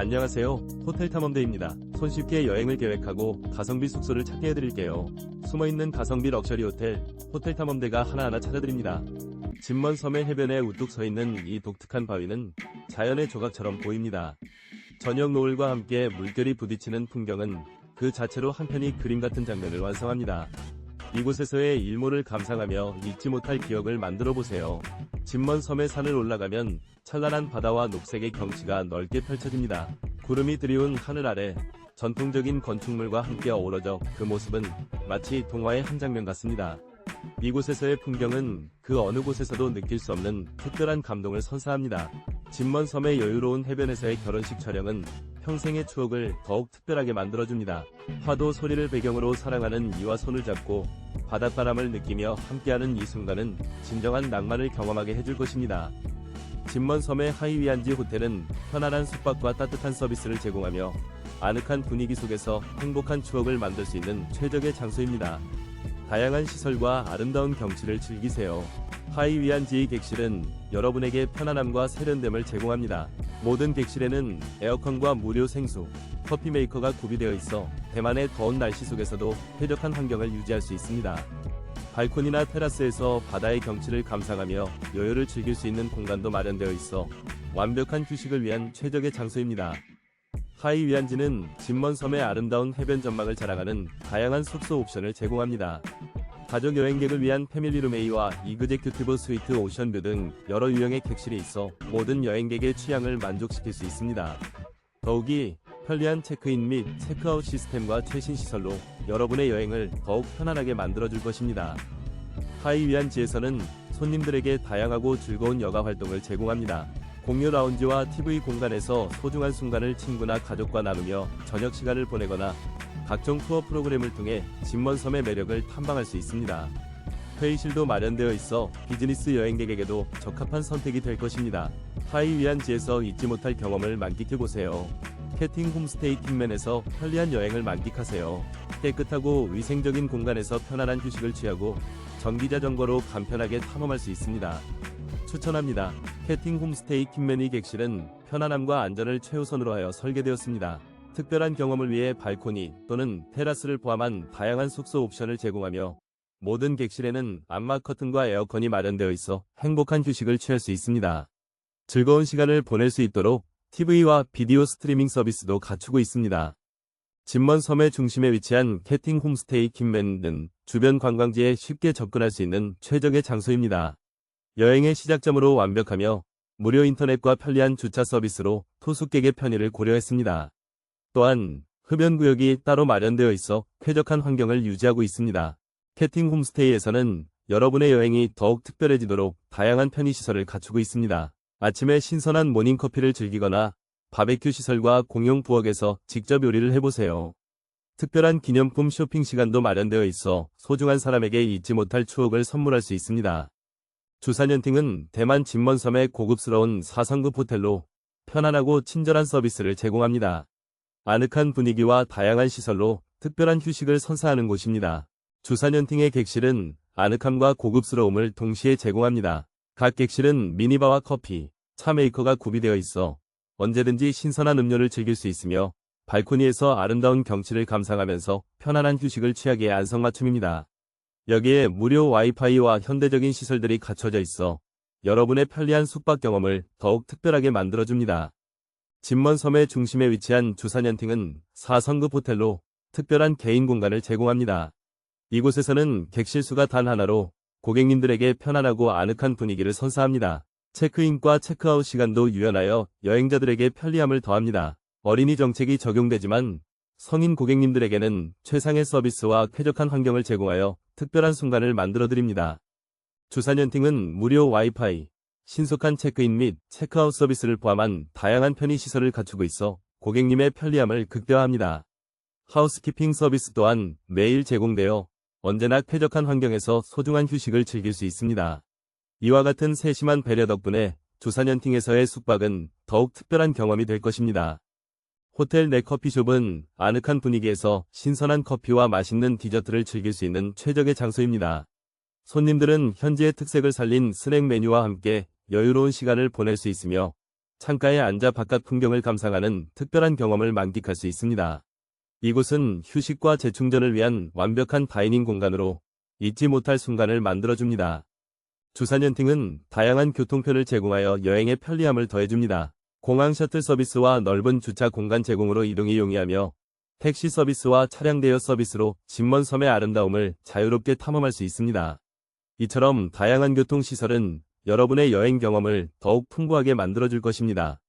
안녕하세요. 호텔 탐험대입니다. 손쉽게 여행을 계획하고 가성비 숙소를 찾게 해드릴게요. 숨어있는 가성비 럭셔리 호텔, 호텔 탐험대가 하나하나 찾아드립니다. 진먼 섬의 해변에 우뚝 서 있는 이 독특한 바위는 자연의 조각처럼 보입니다. 저녁 노을과 함께 물결이 부딪히는 풍경은 그 자체로 한편이 그림 같은 장면을 완성합니다. 이곳에서의 일몰을 감상하며 잊지 못할 기억을 만들어 보세요. 진먼 섬의 산을 올라가면 찬란한 바다와 녹색의 경치가 넓게 펼쳐집니다. 구름이 드리운 하늘 아래 전통적인 건축물과 함께 어우러져 그 모습은 마치 동화의 한 장면 같습니다. 이곳에서의 풍경은 그 어느 곳에서도 느낄 수 없는 특별한 감동을 선사합니다. 진먼 섬의 여유로운 해변에서의 결혼식 촬영은 평생의 추억을 더욱 특별하게 만들어줍니다. 파도 소리를 배경으로 사랑하는 이와 손을 잡고 바닷바람을 느끼며 함께하는 이 순간은 진정한 낭만을 경험하게 해줄 것입니다. 진먼 섬의 하이위안지 호텔은 편안한 숙박과 따뜻한 서비스를 제공하며 아늑한 분위기 속에서 행복한 추억을 만들 수 있는 최적의 장소입니다. 다양한 시설과 아름다운 경치를 즐기세요. 하이 위안지의 객실은 여러분에게 편안함과 세련됨을 제공합니다. 모든 객실에는 에어컨과 무료 생수, 커피 메이커가 구비되어 있어 대만의 더운 날씨 속에서도 쾌적한 환경을 유지할 수 있습니다. 발코니나 테라스에서 바다의 경치를 감상하며 여유를 즐길 수 있는 공간도 마련되어 있어 완벽한 휴식을 위한 최적의 장소입니다. 하이 위안지는 진먼 섬의 아름다운 해변 전망을 자랑하는 다양한 숙소 옵션을 제공합니다. 가족 여행객을 위한 패밀리룸A와 이그제큐티브 스위트 오션뷰 등 여러 유형의 객실이 있어 모든 여행객의 취향을 만족시킬 수 있습니다. 더욱이 편리한 체크인 및 체크아웃 시스템과 최신 시설로 여러분의 여행을 더욱 편안하게 만들어줄 것입니다. 하이 위안지에서는 손님들에게 다양하고 즐거운 여가 활동을 제공합니다. 공유 라운지와 TV 공간에서 소중한 순간을 친구나 가족과 나누며 저녁 시간을 보내거나 각종 투어 프로그램을 통해 진먼 섬의 매력을 탐방할 수 있습니다. 회의실도 마련되어 있어 비즈니스 여행객에게도 적합한 선택이 될 것입니다. 하이 위안지에서 잊지 못할 경험을 만끽해 보세요. 캐팅 홈스테이 킹맨에서 편리한 여행을 만끽하세요. 깨끗하고 위생적인 공간에서 편안한 휴식을 취하고 전기자전거로 간편하게 탐험할 수 있습니다. 추천합니다. 캐팅 홈스테이 킹맨이 객실은 편안함과 안전을 최우선으로 하여 설계되었습니다. 특별한 경험을 위해 발코니 또는 테라스를 포함한 다양한 숙소 옵션을 제공하며 모든 객실에는 암막 커튼과 에어컨이 마련되어 있어 행복한 휴식을 취할 수 있습니다. 즐거운 시간을 보낼 수 있도록 TV와 비디오 스트리밍 서비스도 갖추고 있습니다. 진먼 섬의 중심에 위치한 캐팅 홈스테이 킴맨은 주변 관광지에 쉽게 접근할 수 있는 최적의 장소입니다. 여행의 시작점으로 완벽하며 무료 인터넷과 편리한 주차 서비스로 토숙객의 편의를 고려했습니다. 또한 흡연 구역이 따로 마련되어 있어 쾌적한 환경을 유지하고 있습니다. 캐팅 홈스테이에서는 여러분의 여행이 더욱 특별해지도록 다양한 편의시설을 갖추고 있습니다. 아침에 신선한 모닝커피를 즐기거나 바베큐 시설과 공용 부엌에서 직접 요리를 해보세요. 특별한 기념품 쇼핑 시간도 마련되어 있어 소중한 사람에게 잊지 못할 추억을 선물할 수 있습니다. 주산연팅은 대만 진먼섬의 고급스러운 4성급 호텔로 편안하고 친절한 서비스를 제공합니다. 아늑한 분위기와 다양한 시설로 특별한 휴식을 선사하는 곳입니다. 주산연팅의 객실은 아늑함과 고급스러움을 동시에 제공합니다. 각 객실은 미니바와 커피, 차 메이커가 구비되어 있어 언제든지 신선한 음료를 즐길 수 있으며 발코니에서 아름다운 경치를 감상하면서 편안한 휴식을 취하기에 안성맞춤입니다. 여기에 무료 와이파이와 현대적인 시설들이 갖춰져 있어 여러분의 편리한 숙박 경험을 더욱 특별하게 만들어줍니다. 진먼 섬의 중심에 위치한 주산연팅은 4성급 호텔로 특별한 개인 공간을 제공합니다. 이곳에서는 객실 수가 단 하나로 고객님들에게 편안하고 아늑한 분위기를 선사합니다. 체크인과 체크아웃 시간도 유연하여 여행자들에게 편리함을 더합니다. 어린이 정책이 적용되지만 성인 고객님들에게는 최상의 서비스와 쾌적한 환경을 제공하여 특별한 순간을 만들어드립니다. 주산연팅은 무료 와이파이, 신속한 체크인 및 체크아웃 서비스를 포함한 다양한 편의시설을 갖추고 있어 고객님의 편리함을 극대화합니다. 하우스키핑 서비스 또한 매일 제공되어 언제나 쾌적한 환경에서 소중한 휴식을 즐길 수 있습니다. 이와 같은 세심한 배려 덕분에 주산연팅에서의 숙박은 더욱 특별한 경험이 될 것입니다. 호텔 내 커피숍은 아늑한 분위기에서 신선한 커피와 맛있는 디저트를 즐길 수 있는 최적의 장소입니다. 손님들은 현지의 특색을 살린 스낵 메뉴와 함께 여유로운 시간을 보낼 수 있으며 창가에 앉아 바깥 풍경을 감상하는 특별한 경험을 만끽할 수 있습니다. 이곳은 휴식과 재충전을 위한 완벽한 다이닝 공간으로 잊지 못할 순간을 만들어줍니다. 주산연팅은 다양한 교통편을 제공하여 여행의 편리함을 더해줍니다. 공항 셔틀 서비스와 넓은 주차 공간 제공으로 이동이 용이하며 택시 서비스와 차량 대여 서비스로 진먼 섬의 아름다움을 자유롭게 탐험할 수 있습니다. 이처럼 다양한 교통시설은 여러분의 여행 경험을 더욱 풍부하게 만들어줄 것입니다.